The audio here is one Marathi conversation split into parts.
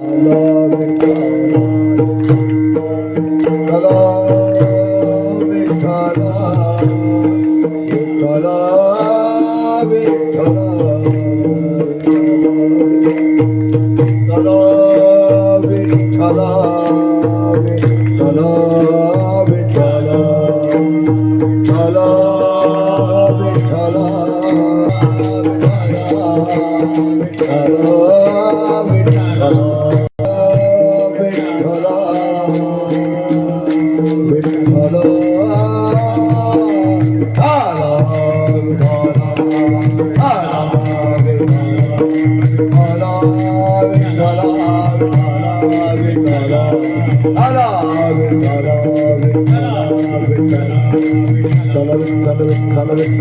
الو بيتي غدا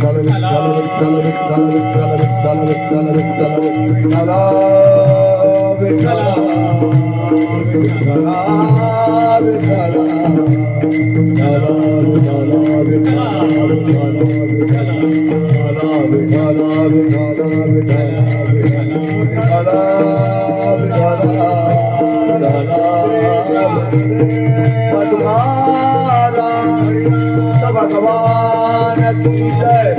कल कल झ भगवान की जय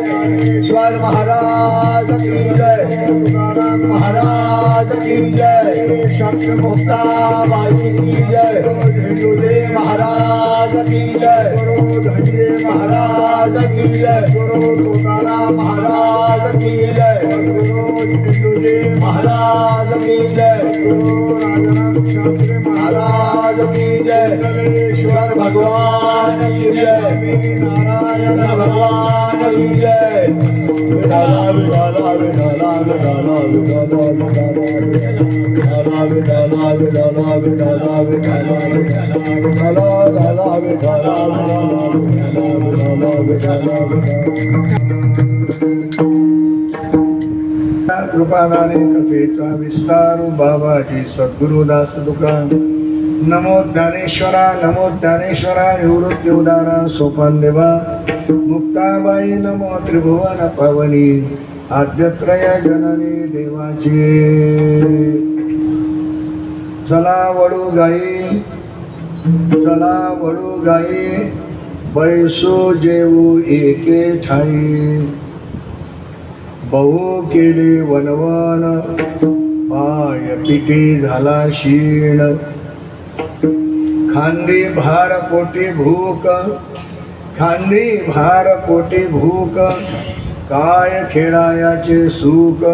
ईश्वर महाराज की जय तुकाराम महाराज की जय शक्ति मुक्ता बाई की जय हिंदुदेव महाराज की जय गुरु धनजे महाराज की जय गुरु तुकाराम महाराज की जय गुरु महाराज की जय। महाराज की जय ईश्वर भगवान की जय नारायण भगवान की जय विठाला विठाला विठाला विठाला विठाला विठाला विठाला विठाला कृपादाने कथेचा विस्तार बाबाजी सद्गुरुदास दुकान नमो ज्ञानेश्वरा नमो ज्ञानेश्वरा निवृत्ती उदारा सोपान देवा मुक्ताबाई नमो त्रिभुवन पवनी। आद्यत्रय जननी देवाची चला वडू गाई चला वडू गाई बैसो जेऊ एके ठाई। बहु केली वनवन पाय पिटी झाला शीण. खांदी भार पोटी भूक खांदी भार पोटी भूक काय खेळायाचे सुख.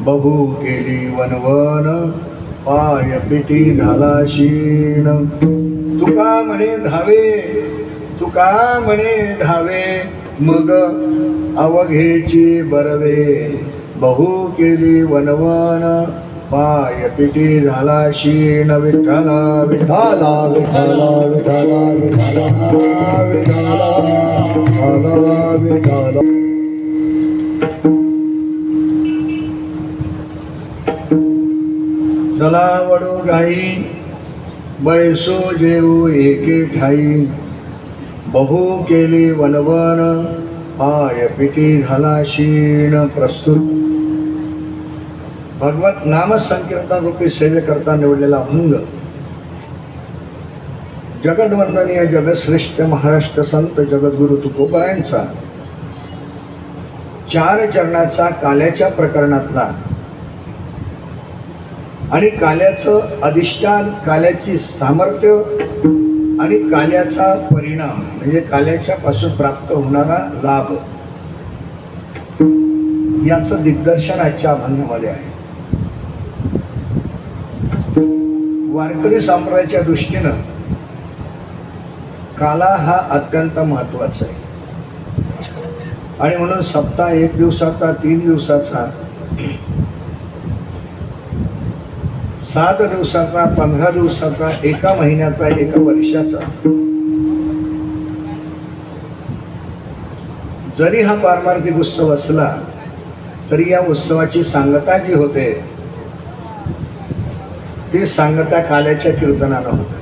बहु केली वनवन पाय पिटी झाला शीण. तुका म्हणे धावे तुका म्हणे धावे मग अवघेची बरवे. बहु केली वनवन पाय पिटी झाला शीण विठ्ठला विठाला विठाला विठाला विठाला विठाला विठाला चला वडू गाई बैसो जेऊ एके ठाई. बहु केली वनवन पाय पिटी झाला शीण प्रस्तुत. भगवत नाम संकीर्तन रूपी सेवेकरता निवडलेला अंग. जगदवंदनीय जगश्रेष्ठ महाराष्ट्र संत जगद्गुरु तुकोबरायांचा चार चरणाचा काल्याच्या प्रकरणातला. आणि काल्याचं अधिष्ठान काल्याची सामर्थ्य आणि काल्याचा परिणाम म्हणजे काल्याच्या पासून प्राप्त होणारा लाभ याचं दिग्दर्शन आजच्या अभंगामध्ये आहे. वारकरी संप्रदायाच्या दृष्टीनं काला हा अत्यंत महत्त्वाचा आहे. आणि म्हणून सप्ताह एक दिवसाचा तीन दिवसाचा सात दिवसाचा पंधरा दिवसाचा एका महिन्याचा एका वर्षाचा. जरी हा पारमार्थिक उत्सव असला तरी या उत्सवाची सांगता जी होते ती सांगता काल्याच्या कीर्तनानं होते.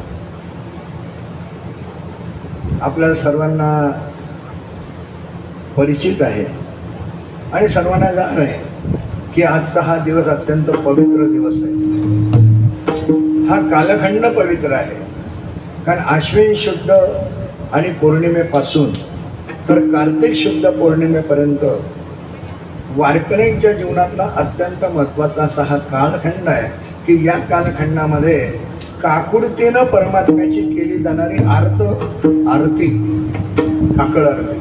आपल्या सर्वांना परिचित आहे आणि सर्वांना जाण आहे की आजचा हा दिवस अत्यंत पवित्र दिवस आहे. हा कालखंड पवित्र आहे. कारण आश्विन शुद्ध आणि पौर्णिमेपासून तर कार्तिक शुद्ध पौर्णिमेपर्यंत वारकऱ्यांच्या जीवनातला अत्यंत महत्त्वाचा असा हा कालखंड आहे की या कालखंडामध्ये काकुडतेनं परमात्म्याची केली जाणारी आर्त आरती काकड आरती.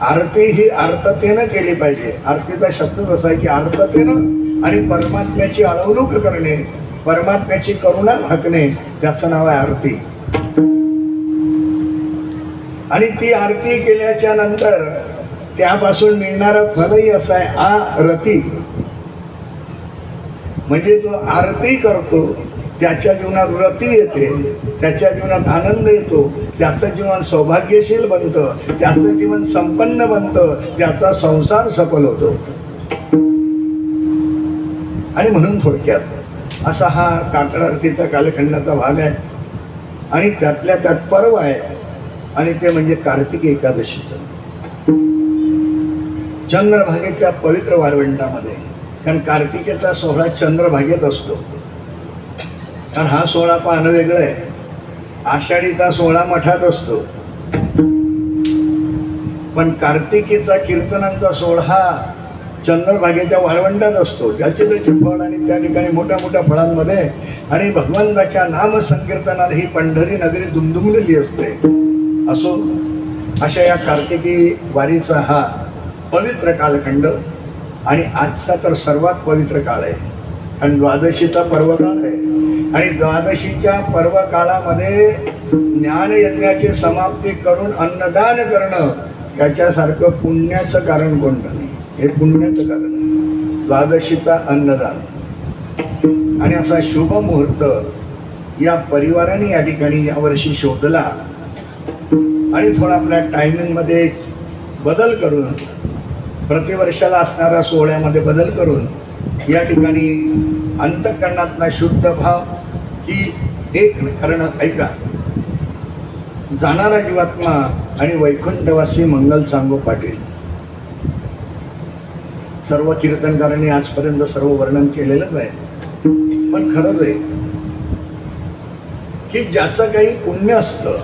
आरती ही आर्ततेनं केली पाहिजे. आरतीचा शब्दच असा आहे की आर्ततेनं आणि परमात्म्याची अळवणूक करणे परमात्म्याची करुणा भाकणे त्याचं नाव आहे आरती. आणि ती आरती केल्याच्यानंतर त्यापासून मिळणारा फलही असं आहे आ रती म्हणजे जो आरती करतो त्याच्या जीवनात रती येते त्याच्या जीवनात आनंद येतो त्याचं जीवन सौभाग्यशील बनतं त्याचं जीवन संपन्न बनतं त्याचा संसार सफल होतो. आणि म्हणून थोडक्यात असा हा काकड आरतीचा कालखंडाचा भाग आहे. आणि त्यातल्या त्यात पर्व आहे. आणि ते म्हणजे कार्तिक एकादशीचं. चंद्रभागेच्या पवित्र वाळवंटामध्ये. कारण कार्तिकेचा सोहळा चंद्रभागेत असतो. कारण हा सोहळा पाहणं वेगळं आहे. आषाढीचा सोहळा मठात असतो. पण कार्तिकेचा कीर्तनांचा सोहळा चंद्रभागेच्या वाळवंटात असतो. ज्याचे त्याचे फळ आणि त्या ठिकाणी मोठ्या मोठ्या फळांमध्ये आणि भगवंताच्या नाम संकीर्तनात ही पंढरी नगरी दुमदुमलेली असते. असो अशा या कार्तिकी वारीचा हा पवित्र कालखंड आणि आजचा तर सर्वात पवित्र काळ आहे. आणि द्वादशीचा पर्व काळ आहे. आणि द्वादशीच्या पर्व काळामध्ये ज्ञानयज्ञाची समाप्ती करून अन्नदान करणं याच्यासारखं पुण्याचं कारण कोणतं? हे पुण्याचं कारण. द्वादशीचा अन्नदान. आणि असा शुभ मुहूर्त या परिवाराने या ठिकाणी यावर्षी शोधला. आणि थोडा आपल्या टायमिंगमध्ये बदल करून प्रतिवर्षाला असणाऱ्या सोहळ्यामध्ये बदल करून या ठिकाणी अंतकरणातला शुद्ध भाव ही एक कारण ऐका. जाणारा जीवात्मा आणि वैकुंठवासी मंगल सांगो पाटील. सर्व कीर्तनकारांनी आजपर्यंत सर्व वर्णन केलेलंच आहे. पण खरंच आहे की ज्याचं काही पुण्य असतं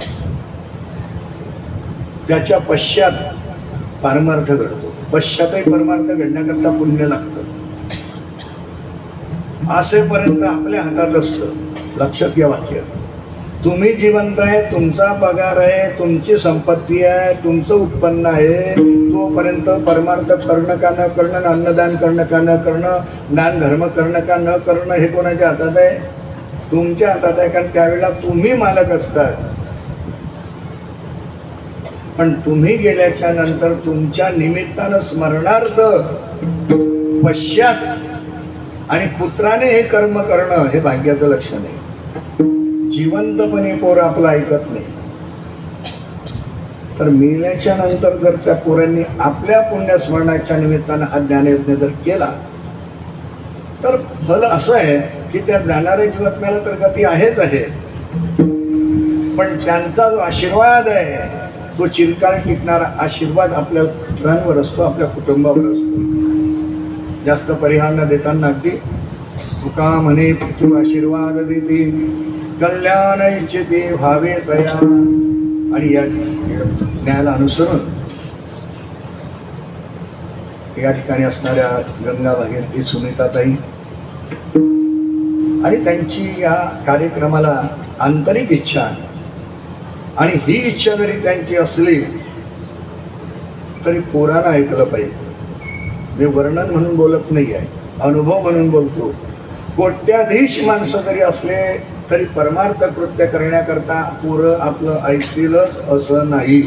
त्याच्या पश्चात पारमार्थ घडतो. पश्चातही परमार्थ घडण्याकरता पुण्य लागतं. असेपर्यंत आपल्या हातात असतं. लक्षात घ्या वाक्य. तुम्ही जिवंत आहे तुमचा पगार आहे तुमची संपत्ती आहे तुमचं उत्पन्न आहे. तोपर्यंत परमार्थ करणं का न करणं अन्नदान करणं का न करणं दान धर्म करणं का न करणं हे कोणाच्या हातात आहे? तुमच्या हातात आहे कारण त्यावेळेला तुम्ही मालक असतात. पण तुम्ही गेल्याच्यानंतर तुमच्या निमित्तानं स्मरणार्थ पश्चात आणि पुत्राने हे कर्म करणं हे भाग्याचं लक्षण आहे. जिवंतपणे पोर आपलं ऐकत नाही. तर मेल्याच्या नंतर जर त्या पोरांनी आपल्या पुण्यस्मरणाच्या निमित्तानं हा ज्ञानयज्ञ जर केला तर फल असं आहे की त्या जाणाऱ्या जीवात्म्याला तर गती आहेच आहे. पण त्यांचा जो आशीर्वाद आहे तो चिरकाळ टिकणारा आशीर्वाद आपल्या पुत्रांवर असतो आपल्या कुटुंबावर असतो. जास्त परिहार न देताना अगदी तुका म्हणे पितृ आशीर्वाद देते. कल्याण इच्छिते व्हावे तया. आणि या ज्ञानाला अनुसरून या ठिकाणी असणाऱ्या गंगा भागीरथी सुनीताताई आणि त्यांची या कार्यक्रमाला आंतरिक इच्छा आणि ही इच्छा जरी त्यांची असली तरी पोरानं ऐकलं पाहिजे. मी वर्णन म्हणून बोलत नाही आहे अनुभव म्हणून बोलतो. कोट्याधीश माणसं जरी असले तरी परमार्थ कृत्य करण्याकरता पोरं आपलं ऐकतीलच असं नाही.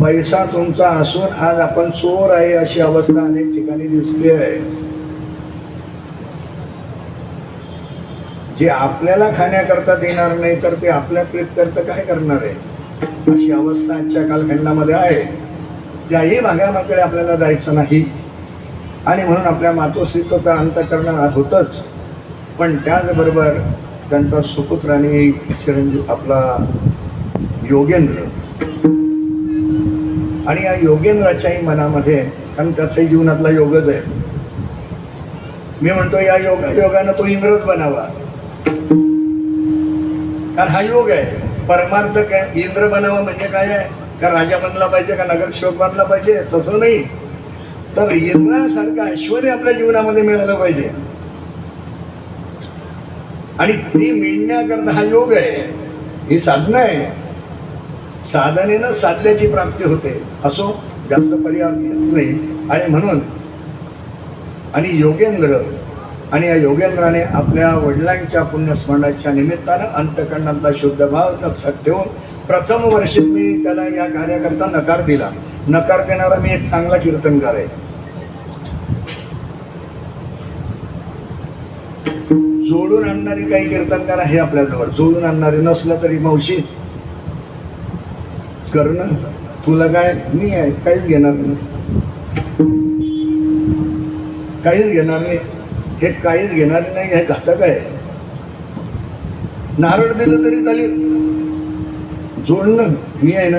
पैसा तुमचा असून आज आपण चोर आहे अशी अवस्था अनेक ठिकाणी दिसली आहे. जे आपल्याला खाण्याकरता देणार नाही तर ते आपल्या प्रीतकरता काय करणार आहे? अशी अवस्था आजच्या कालखंडामध्ये आहे. त्याही भागामध्ये आपल्याला जायचं नाही. आणि म्हणून आपल्या मातोश्रीचं तर अंत करणार होतच. पण त्याचबरोबर त्यांचा सुपुत्र आणि चिरंजीव आपला योगेंद्र. आणि या योगेंद्राच्याही मनामध्ये कारण त्याचाही जीवनातला योगच आहे. मी म्हणतो या योगा योगानं तो इंद्रच बनावा. कारण हा योग आहे. परमार्थ काय इंद्र बनावा म्हणजे काय आहे? का राजा बनला पाहिजे का नगरसेवक बनला पाहिजे? तसं नाही. तर इंद्रासारखं ऐश्वर आपल्या जीवनामध्ये मिळालं पाहिजे. आणि ती मिळण्याकरता हा योग आहे. ही साधना आहे. साधनेनं साधल्याची प्राप्ती होते. असो जास्त पर्याय नाही. आणि म्हणून आणि योगेंद्र आणि या योगेंद्राने आपल्या वडिलांच्या पुण्यस्मरणाच्या निमित्तानं अंतकरणातला शुद्ध भाव लक्षात ठेवून प्रथम वर्षी मी त्याला या कार्याकरता नकार दिला. नकार देणारा मी एक चांगला कीर्तनकार आहे. जोडून आणणारी काही करतात का हे आपल्याजवळ. जोडून आणणारे नसलं तरी मावशी कर ना तुला काय मी आहे काहीच घेणार नाही. काहीच घेणार नाही. हे काहीच घेणार नाही हे घातक आहे. नारळ दिलं तरी चालेल. जोडणं मी आहे ना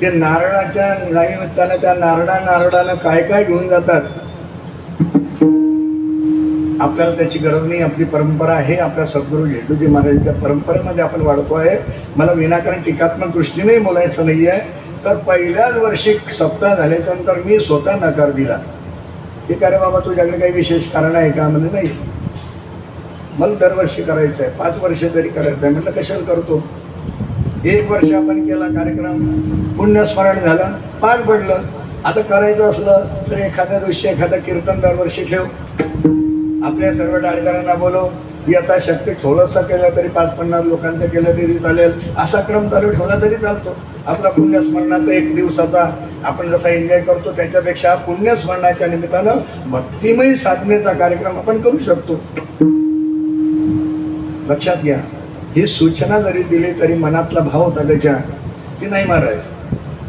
ते नारळाच्या निमित्तानं त्या नारळा नारळानं काय काय घेऊन जातात आपल्याला त्याची गरज नाही आपली परंपरा आहे आपल्या सद्गुरू झेंडूजी महाराजांच्या परंपरेमध्ये आपण वाढतो आहे. मला विनाकारण टीकात्मक दृष्टीने बोलायचं नाही आहे तर पहिल्याच वर्षी सप्ताह झाल्याच्यानंतर मी स्वतः नकार दिला. की अरे बाबा तुझ्याकडे काही विशेष कारण आहे का? म्हणजे नाही. मला दरवर्षी करायचं आहे पाच वर्ष तरी करायचं आहे म्हटलं कशाला करतो? एक वर्ष आपण केला कार्यक्रम पुण्यस्मरण झालं पार पडलं. आता करायचं असलं तर एखाद्या दिवशी एखादं कीर्तन दरवर्षी ठेव. आपल्या सर्व डाळकरांना बोलव. शक्य थोडंसं केलं तरी पाच पन्नास लोकांचं केलं तरी चालेल. असा क्रम चालू ठेवला तरी चालतो. आपला पुण्यस्मरणाचा एक दिवसाचा आपण जसा एन्जॉय करतो त्याच्यापेक्षा पुण्यस्मरणाच्या निमित्तानं भक्तिमय साधनेचा कार्यक्रम आपण करू शकतो. लक्षात घ्या ही सूचना जरी दिली तरी मनातला भाव होता त्याच्या की नाही महाराज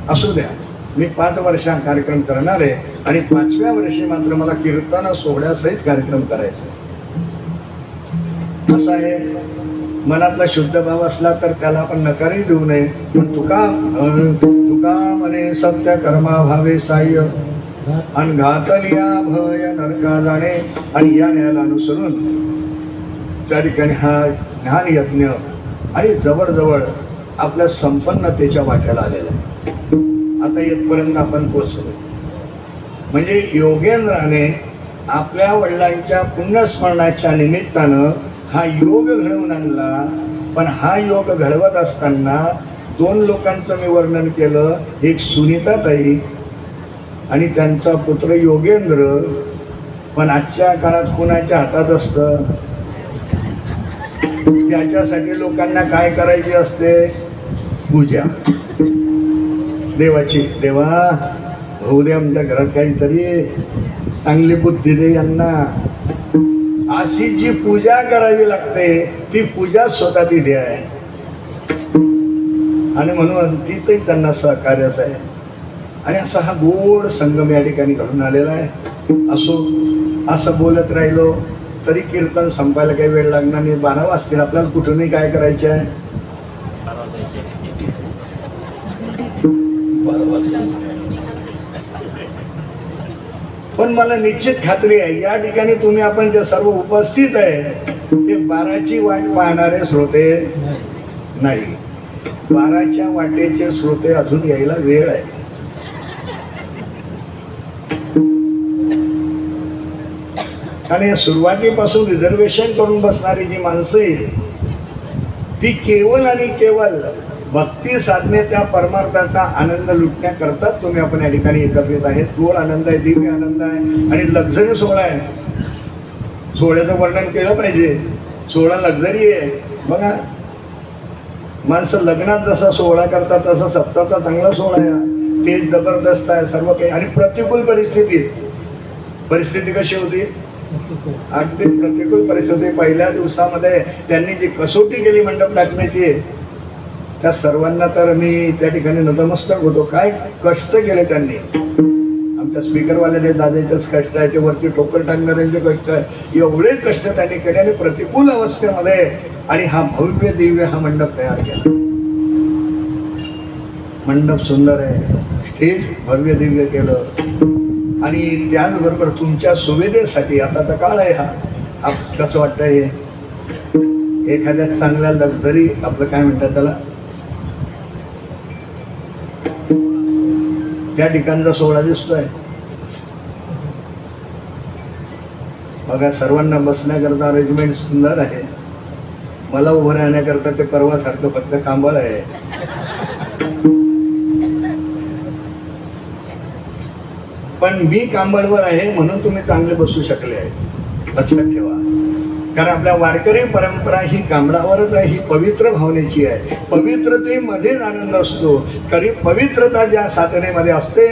असू द्या. मी पाच वर्ष हा कार्यक्रम करणार आहे आणि पाचव्या वर्षी मात्र मला कीर्तन सोहळ्यासहित कार्यक्रम करायचा असं आहे. मनातला शुद्ध भाव असला तर त्याला आपण नकारही देऊ नये. पण तुका तुका म्हणे सत्य कर्मा भावे साह्य. आणि घातलिया भय नरका जाणे. आणि या न्यायाला अनुसरून त्या ठिकाणी हा ज्ञान यज्ञ आणि जवळजवळ आपल्या संपन्नतेच्या वाट्याला आलेला आहे. आता येथपर्यंत आपण पोचलो म्हणजे योगेंद्राने आपल्या वडिलांच्या पुण्यस्मरणाच्या निमित्तानं हा योग घडवून आणला. पण हा योग घडवत असताना दोन लोकांचं मी वर्णन केलं. एक सुनीताताई आणि त्यांचा पुत्र योगेंद्र. पण आजच्या काळात कुणाच्या हातात असतं? त्याच्यासाठी लोकांना काय करायची असते? पूजा. देवाची. देवा होऊ दे आमच्या घरात काहीतरी चांगली बुद्धी दे यांना. अशी जी पूजा करावी लागते ती पूजा स्वतः तिथे आहे आणि म्हणून तिचंही त्यांना सहकार्यच आहे. आणि असा हा गोड संगम या ठिकाणी घडून आलेला आहे. असो असं बोलत राहिलो तरी कीर्तन संपायला काही वेळ लागणार नाही. बारा वाजतील. आपल्याला कुठूनही काय करायचे आहे? पण मला निश्चित खात्री आहे या ठिकाणी तुम्ही आपण जे सर्व उपस्थित आहे ते बाराची वाट पाहणारे श्रोते नाही. बाराच्या वाटेचे श्रोते अजून यायला वेळ आहे. आणि सुरुवातीपासून रिझर्वेशन करून बसणारी जी माणसं आहेत ती केवळ आणि केवळ भक्ती साधनेच्या परमार्थाचा आनंद लुटण्याकरताच तुम्ही आपण या ठिकाणी एकत्रित आहेत. गोड आनंद आहे दिव्य आनंद आहे आणि लक्झरी सोहळा आहे. सोहळ्याचं वर्णन केलं पाहिजे. सोहळा लक्झरी आहे. बघा माणसं लग्नात जसा सोहळा करतात तसा सप्ताचा चांगला सोहळा आहे. ते जबरदस्त आहे सर्व काही. आणि प्रतिकूल परिस्थिती. परिस्थिती कशी होती? अगदी प्रतिकूल परिस्थिती. पहिल्या दिवसामध्ये त्यांनी जी कसोटी केली मंडप टाकण्याची त्या सर्वांना तर मी त्या ठिकाणी नतमस्तक होतो. काय कष्ट केले त्यांनी. आमच्या स्पीकरवाल्याचे दादाचेच कष्ट आहे ते वरती टोकर टाकणाऱ्यांचे कष्ट आहे. एवढे कष्ट त्यांनी केले आणि प्रतिकूल अवस्थेमध्ये आणि हा भव्य दिव्य हा मंडप तयार केला. मंडप सुंदर आहे. स्टेज भव्य दिव्य केलं. आणि त्याचबरोबर तुमच्या सुविधेसाठी आता तर काळ आहे हा. कसं वाटतं हे एखाद्या चांगल्या लक्झरी आपलं काय म्हणतात त्याला? त्या ठिकाणचा सोहळा दिसतोय. बघा सर्वांना बसण्याकरता अरेंजमेंट सुंदर आहे. मला उभं राहण्याकरता ते परवासारखं फक्त कांबळ आहे. पण मी कांबळवर आहे म्हणून तुम्ही चांगले बसू शकले आहे. लक्षात ठेवा. कारण आपल्या वारकरी परंपरा ही कांबळावरच आहे ही पवित्र भावनेची आहे. पवित्रतेमध्येच आनंद असतो. कारण पवित्रता ज्या साधनेमध्ये असते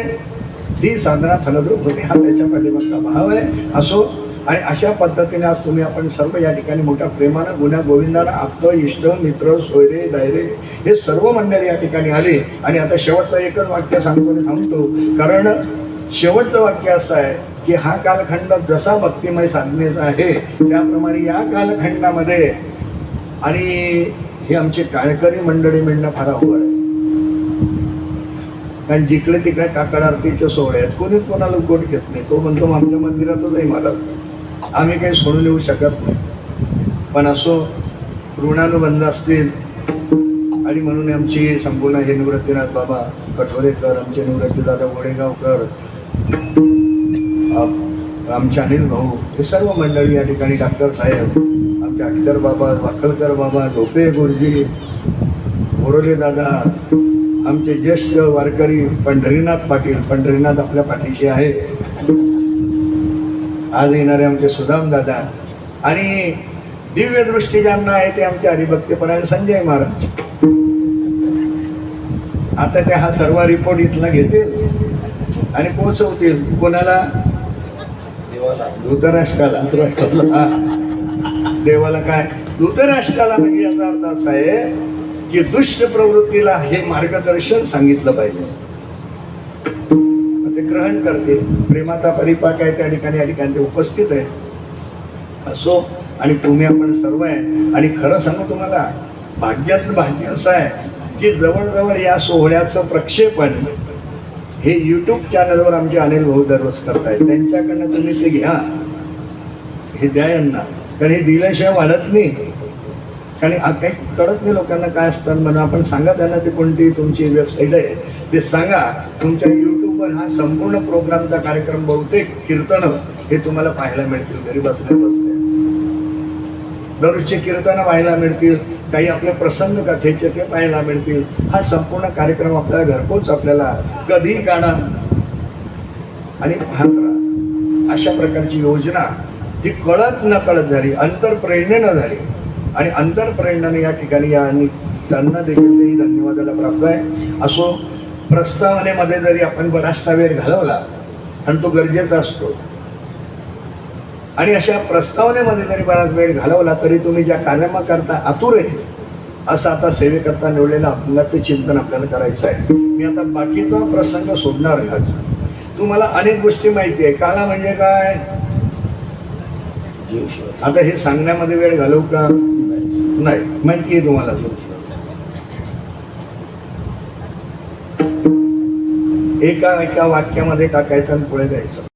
ती साधना फलद्रूप होते. हा त्याच्या पाठीमागचा भाव आहे असो. आणि अशा पद्धतीने आज तुम्ही आपण सर्व या ठिकाणी मोठ्या प्रेमानं गुन्हा गोविंदानं आप्त इष्ट मित्र सोयरे दायरे हे सर्व मंडळी या ठिकाणी आले. आणि आता शेवटचं एकच वाक्य सांगतो थांबतो. कारण शेवटचं वाक्य असं आहे की हा कालखंड जसा भक्तिमय साधनेचा आहे त्याप्रमाणे या कालखंडामध्ये आणि हे आमची काळकरी मंडळी मिळणं फार अवघड आहे. कारण जिकडे तिकडे काकड आरतीचे सोहळे आहेत कोणीच कोणाला गोट घेत नाही. तो म्हणतो आमच्या मंदिरातच आहे मला आम्ही काही सोडून येऊ शकत नाही. पण असो ऋणानुबंध असतील आणि म्हणून आमची संपूर्ण हे निवृत्तीनाथ बाबा कठोरेकर आमचे निवृत्तीदादा गोडेगावकर आमचे अनिल भाऊ हे सर्व मंडळी या ठिकाणी डॉक्टर साहेब आमचे अटकर बाबा वाकलकर बाबा झोपे गुरुजी मोरोले दादा आमचे ज्येष्ठ वारकरी पंढरीनाथ पाटील पंढरीनाथ आपल्या पाठीशी आहे. आज येणारे आमचे सुदाम दादा आणि दिव्य दृष्टी ज्यांना आहे ते आमचे हरिभक्तपणाने संजय महाराज. आता ते हा सर्व रिपोर्ट इथला घेतील आणि पोहोचवतील. कोणाला? धृतराष्ट्राला. देवाला काय? धृतराष्ट्राला म्हणजे याचा अर्थ असा आहे की दुष्ट प्रवृत्तीला हे मार्गदर्शन सांगितलं पाहिजे. ते ग्रहण करते प्रेमाचा परिपाक आहे त्या ठिकाणी या ठिकाणी ते उपस्थित आहे. असो आणि तुम्ही आपण सर्व आहे. आणि खरं सांगू तुम्हाला भाग्यातलं भाग्य असं आहे की जवळजवळ या सोहळ्याचं प्रक्षेपण हे युट्यूब चॅनलवर आमचे अनिल भाऊ दररोज करतायत. त्यांच्याकडनं तुम्ही ते घ्या. हे द्या यांना. कारण हे दिल्याशिवाय वाढत नाही. कारण काही कळत नाही लोकांना काय असतं. म्हणून आपण सांगा त्यांना ते कोणती तुमची वेबसाईट आहे. ते सांगा. तुमच्या युट्यूबवर हा संपूर्ण प्रोग्रामचा कार्यक्रम बहुतेक कीर्तन हे तुम्हाला पाहायला मिळतील. घरी बसल्या. दररोजचे कीर्तन पाहायला मिळतील काही आपले प्रसंग कथेचे ते पाहायला मिळतील. हा संपूर्ण कार्यक्रम आपल्याला घरपोच आपल्याला कधी काढा. आणि पाहत अशा प्रकारची योजना ही कळत न कळत झाली अंतरप्रेरणेनं झाली. आणि अंतरप्रेरणाने या ठिकाणी या आणि त्यांना देखील तेही धन्यवादाला प्राप्त आहे. असो प्रस्तावनेमध्ये जरी आपण बराचसा वेळ घालवला आणि तो गरजेचा असतो आणि अशा प्रस्तावनेमध्ये जरी बराच वेळ घालवला तरी तुम्ही ज्या कार्यक्रमाकरता आतुर आहे असं आता सेवेकरता निवडलेल्या अपंगाचं चिंतन आपल्याला करायचं आहे. मी आता बाकीचा प्रसंग सोडणार आहे तुम्हाला अनेक गोष्टी माहिती आहे. काला म्हणजे काय? आता हे सांगण्यामध्ये वेळ घालवू का? नाही. माहिती आहे तुम्हाला. एका एका वाक्यामध्ये टाकायचं आणि पुढे जायचं.